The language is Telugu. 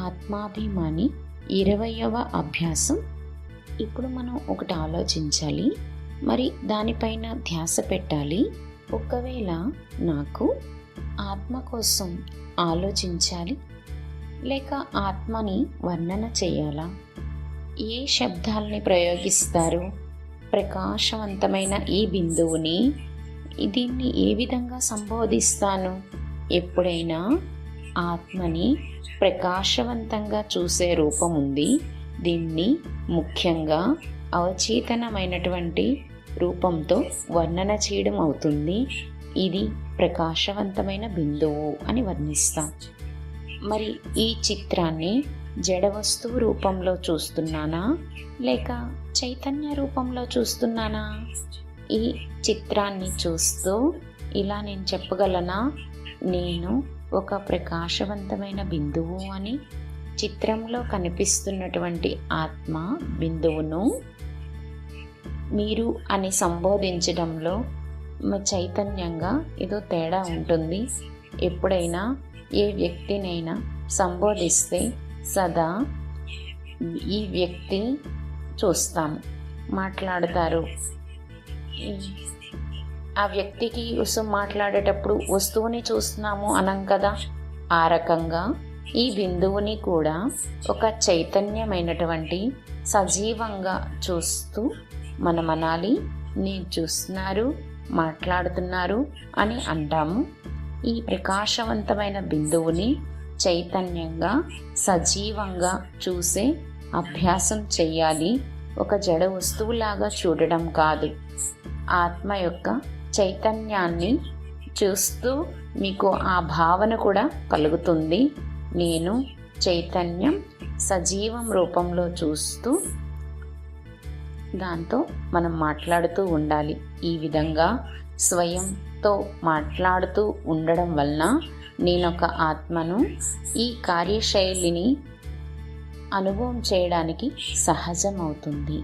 ఆత్మాభిమాని ఇరవయవ అభ్యాసం. ఇప్పుడు మనం ఒకటి ఆలోచించాలి. మరి దానిపైన ధ్యాస పెట్టాలి. ఒకవేళ నాకు ఆత్మ కోసం ఆలోచించాలి. లేక ఆత్మని వర్ణన చేయాలా? ఏ శబ్దాల్ని ప్రయోగిస్తారు? ప్రకాశవంతమైన ఈ బిందువుని దీన్ని ఏ విధంగా సంబోధిస్తాను? ఎప్పుడైనా ఆత్మని ప్రకాశవంతంగా చూసే రూపం ఉంది. దీన్ని ముఖ్యంగా అవచేతనమైనటువంటి రూపంతో వర్ణన చేయడం అవుతుంది. ఇది ప్రకాశవంతమైన బిందువు అని వర్ణిస్తాం. మరి ఈ చిత్రాన్ని జడ వస్తువు రూపంలో చూస్తున్నానా? లేక చైతన్య రూపంలో చూస్తున్నానా? ఈ చిత్రాన్ని చూస్తూ ఇలా నేను చెప్పగలనా? నేను ఒక ప్రకాశవంతమైన బిందువు అని చిత్రంలో కనిపిస్తున్నటువంటి ఆత్మ బిందువును మీరు అని సంబోధించడంలో చైతన్యంగా ఏదో తేడా ఉంటుంది. ఎప్పుడైనా ఏ వ్యక్తినైనా సంబోధిస్తే సదా ఈ వ్యక్తి చూస్తాము మాట్లాడతారు. ఆ వ్యక్తికి కోసం మాట్లాడేటప్పుడు వస్తువుని చూస్తున్నాము అనం కదా. ఆ రకంగా ఈ బిందువుని కూడా ఒక చైతన్యమైనటువంటి సజీవంగా చూస్తూ మనం అనాలి. నేను చూస్తున్నారు మాట్లాడుతున్నారు అని అంటాము. ఈ ప్రకాశవంతమైన బిందువుని చైతన్యంగా సజీవంగా చూసే అభ్యాసం చేయాలి. ఒక జడ వస్తువులాగా చూడడం కాదు. ఆత్మ యొక్క చైతన్యాన్ని చూస్తూ మీకు ఆ భావన కూడా కలుగుతుంది. నేను చైతన్యం సజీవం రూపంలో చూస్తూ దాంతో మనం మాట్లాడుతూ ఉండాలి. ఈ విధంగా స్వయంతో మాట్లాడుతూ ఉండడం వలన నేనొక ఆత్మను ఈ కార్యశైలిని అనుభవం చేయడానికి సహజమవుతుంది.